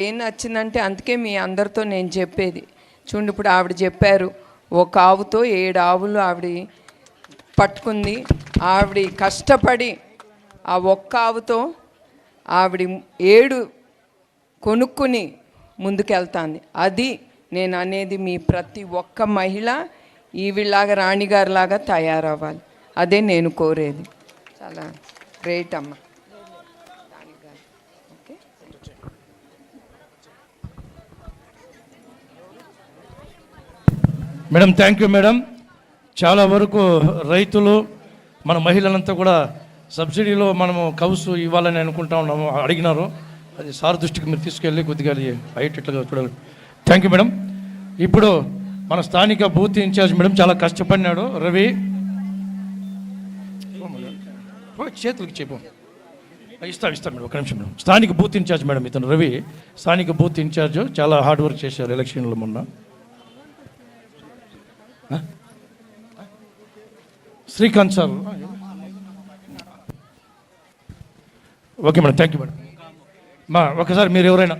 ఏం నచ్చిందంటే అందుకే మీ అందరితో నేను చెప్పేది. చూడండి ఇప్పుడు ఆవిడ చెప్పారు ఒక ఆవుతో ఏడు ఆవులు ఆవిడ పట్టుకుంది. ఆవిడ కష్టపడి ఆ ఒక్క ఆవుతో ఆవిడ ఏడు కొనుక్కుని ముందుకెళ్తాంది. అది నేను అనేది మీ ప్రతి ఒక్క మహిళ ఈవిలాగా రాణిగారిలాగా తయారవ్వాలి. అదే నేను కోరేది. చాలా గ్రేట్ అమ్మ. Madam thank you madam. చాలా వరకు రైతులు మన మహిళలంతా కూడా సబ్సిడీలో మనము కౌసు ఇవ్వాలని అనుకుంటా ఉన్నాము అడిగినారు. అది సార్ దృష్టికి మీరు తీసుకెళ్ళి కొద్దిగా అది అయ్యేటట్లుగా చూడాలి. Thank you madam. ఇప్పుడు మన స్థానిక బూత్ ఇన్ఛార్జ్ మేడం చాలా కష్టపడినాడు. రవి. చేతులకి చెప్పు. ఇస్తాం ఇస్తాం మేడం ఒక నిమిషం మేడం. స్థానిక బూత్ ఇన్ఛార్జ్ మేడం ఇతను రవి. స్థానిక బూత్ ఇన్ఛార్జ్ చాలా హార్డ్ వర్క్ చేశారు ఎలక్షన్లో మొన్న. Srikanth sir. Okay madam thank you madam. మా ఒకసారి మీరు ఎవరైనా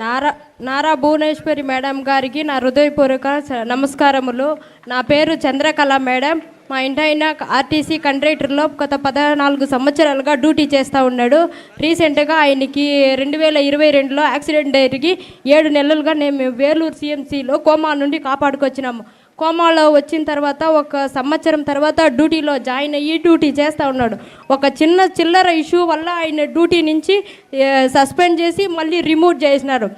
నారా నారా భువనేశ్వరి మేడం గారికి నా హృదయపూర్వక నమస్కారములు. నా పేరు చంద్రకళ మేడం. మా ఇంటైన ఆర్టీసీ కండక్టర్లో గత పద్నాలుగు సంవత్సరాలుగా డ్యూటీ చేస్తూ ఉన్నాడు. రీసెంట్గా ఆయనకి రెండు వేల ఇరవై రెండులో యాక్సిడెంట్ జరిగి ఏడు నెలలుగా మేము వేలూరు సిఎంసిలో కోమా నుండి కాపాడుకొచ్చినాము. కోమాలో వచ్చిన తర్వాత ఒక సంవత్సరం తర్వాత డ్యూటీలో జాయిన్ అయ్యి డ్యూటీ చేస్తూ ఉన్నాడు. ఒక చిన్న చిల్లర ఇష్యూ వల్ల ఆయన డ్యూటీ నుంచి సస్పెండ్ చేసి మళ్ళీ రిమూవ్ చేసినారు.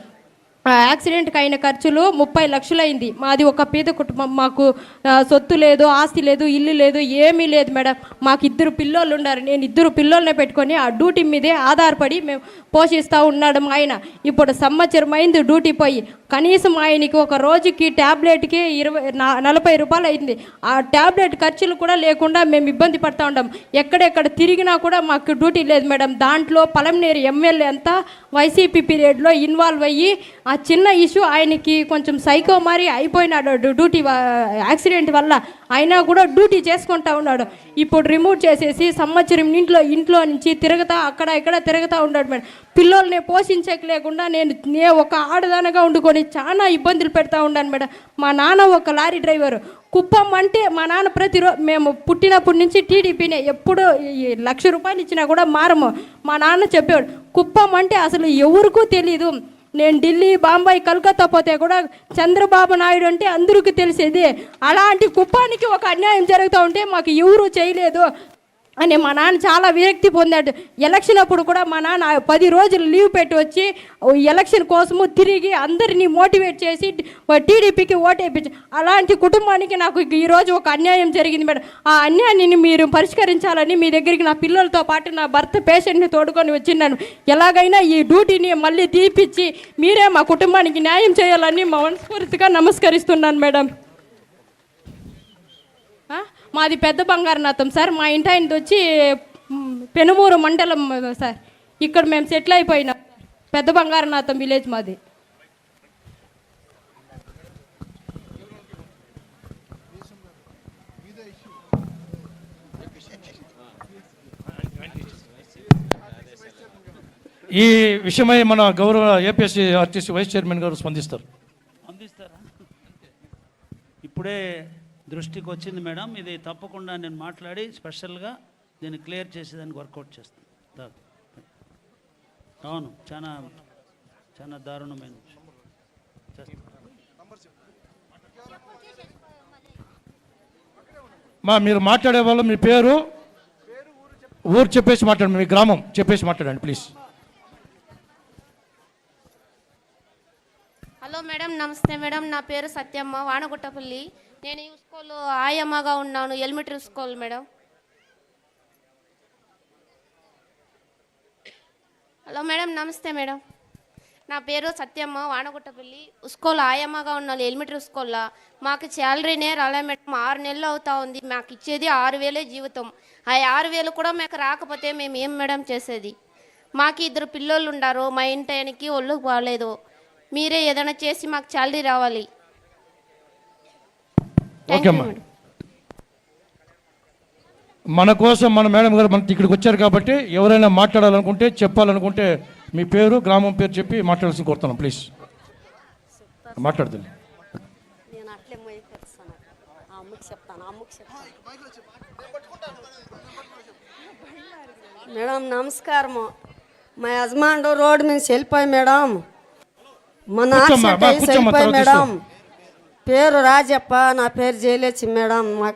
యాక్సిడెంట్కి అయిన ఖర్చులు ముప్పై లక్షలైంది. మాది ఒక పేద కుటుంబం. మాకు సొత్తు లేదు ఆస్తి లేదు ఇల్లు లేదు ఏమీ లేదు మేడం. మాకు ఇద్దరు పిల్లోళ్ళు ఉన్నారు. నేను ఇద్దరు పిల్లోళ్ళనే పెట్టుకొని ఆ డ్యూటీ మీదే ఆధారపడి మేము పోషిస్తూ ఉన్నాడు ఆయన. ఇప్పుడు సంవత్సరం అయింది డ్యూటీ పోయి. కనీసం ఆయనకి ఒక రోజుకి ట్యాబ్లెట్కి ఇరవై నలభై రూపాయలు అయింది. ఆ ట్యాబ్లెట్ ఖర్చులు కూడా లేకుండా మేము ఇబ్బంది పడతా ఉంటాం ఎక్కడెక్కడ తిరిగినా కూడా మాకు డ్యూటీ లేదు మేడం. దాంట్లో పలంనేరు ఎమ్మెల్యే అంతా వైసీపీ పీరియడ్లో ఇన్వాల్వ్ అయ్యి ఆ చిన్న ఇష్యూ ఆయనకి కొంచెం సైకో మారి అయిపోయినాడు డ్యూటీ యాక్సిడెంట్ వల్ల. అయినా కూడా డ్యూటీ చేసుకుంటా ఉన్నాడు. ఇప్పుడు రిమూవ్ చేసేసి సంవత్సరం ఇంట్లో ఇంట్లో నుంచి తిరుగుతా అక్కడ ఇక్కడ తిరుగుతూ ఉన్నాడు మేడం. పిల్లల్ని పోషించక లేకుండా నేను నే ఒక ఆడదానగా వండుకొని చాలా ఇబ్బందులు పెడతా ఉన్నాను మేడం. మా నాన్న ఒక లారీ డ్రైవరు. కుప్పం అంటే మా నాన్న ప్రతిరోజు మేము పుట్టినప్పటి నుంచి టీడీపీనే. ఎప్పుడు లక్ష రూపాయలు ఇచ్చినా కూడా మారము. మా నాన్న చెప్పేవాడు కుప్పం అంటే అసలు ఎవరికూ తెలియదు నేను ఢిల్లీ బాంబాయి కలకత్తా పోతే కూడా చంద్రబాబు నాయుడు అంటే అందరికీ తెలిసేది. అలాంటి కుప్పానికి ఒక అన్యాయం జరుగుతూ ఉంటే మాకు ఎవరు చేయలేదు. అని మా నాన్న చాలా విరక్తి పొందాడు. ఎలక్షన్ అప్పుడు కూడా మా నాన్న పది రోజులు లీవ్ పెట్టి వచ్చి ఎలక్షన్ కోసము తిరిగి అందరినీ మోటివేట్ చేసి టీడీపీకి ఓటేపించి అలాంటి కుటుంబానికి నాకు ఈరోజు ఒక అన్యాయం జరిగింది మేడం. ఆ అన్యాయాన్ని మీరు పరిష్కరించాలని మీ దగ్గరికి నా పిల్లలతో పాటు నా భర్త పేషెంట్ని తోడుకొని వచ్చిన్నాను. ఎలాగైనా ఈ డ్యూటీని మళ్ళీ తీపిచ్చి మీరే మా కుటుంబానికి న్యాయం చేయాలని మనస్ఫూర్తిగా నమస్కరిస్తున్నాను మేడం. మాది పెద్ద బంగారనాథం సార్. మా ఇంటి ఆయనది వచ్చి పెనుమూరు మండలం సార్. ఇక్కడ మేము సెటిల్ అయిపోయినాం పెద్ద బంగారనాథం విలేజ్ మాది. ఈ విషయమై మన గౌరవ ఏపీఎస్సీ ఆర్టీసీ వైస్ చైర్మన్ గారు స్పందిస్తారు. ఇప్పుడే దృష్టికి వచ్చింది మేడం. ఇది తప్పకుండా నేను మాట్లాడి స్పెషల్గా దీన్ని క్లియర్ చేసేదానికి వర్కౌట్ చేస్తాను. అవును చాలా చాలా దారుణమైన. మా మీరు మాట్లాడే వాళ్ళు మీ పేరు? ఊరు చెప్పేసి మాట్లాడండి మీ గ్రామం చెప్పేసి మాట్లాడండి ప్లీజ్. హలో మేడం నమస్తే మేడం. నా పేరు సత్యమ్మ వానగుట్టపల్లి. నేను ఈ స్కూల్ ఆయమ్మగా ఉన్నాను. Elementary school madam. Hello madam నమస్తే మేడం. నా పేరు సత్యమ్మ వానగుట్టపల్లి. స్కూల్ ఆయమ్మగా ఉన్నాను ఎలిమెంటరీ స్కూల్లో. మాకు శాలరీనే రాలే మేడం. ఆరు నెలలు అవుతా ఉంది. మాకు ఇచ్చేది ఆరు వేలే జీవితం. ఆ ఆరు వేలు కూడా మాకు రాకపోతే మేము ఏం మేడం చేసేది? మాకు ఇద్దరు పిల్లోళ్ళు ఉన్నారు మా ఇంటానికి ఒళ్ళు బాగాలేదు మీరే ఏదైనా చేసి మాకు శాలరీ రావాలి. మేడం మన కోసం మన మేడం గారు మన ఇక్కడికి వచ్చారు కాబట్టి ఎవరైనా మాట్లాడాలనుకుంటే చెప్పాలనుకుంటే మీ పేరు గ్రామం పేరు చెప్పి మాట్లాడాల్సి కోరుతున్నాం. ప్లీజ్ మాట్లాడుతుంది మేడం నమస్కారము. మా యజమానుడు రోడ్డు మీద వెళ్ళిపోయి మేడం. మన మేడం. పేరు రాజప్ప నా పేరు జయలక్ష్మి మేడం. మా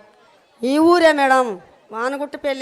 ఈ ఊరే మేడం. వానగుట్ట పెళ్ళి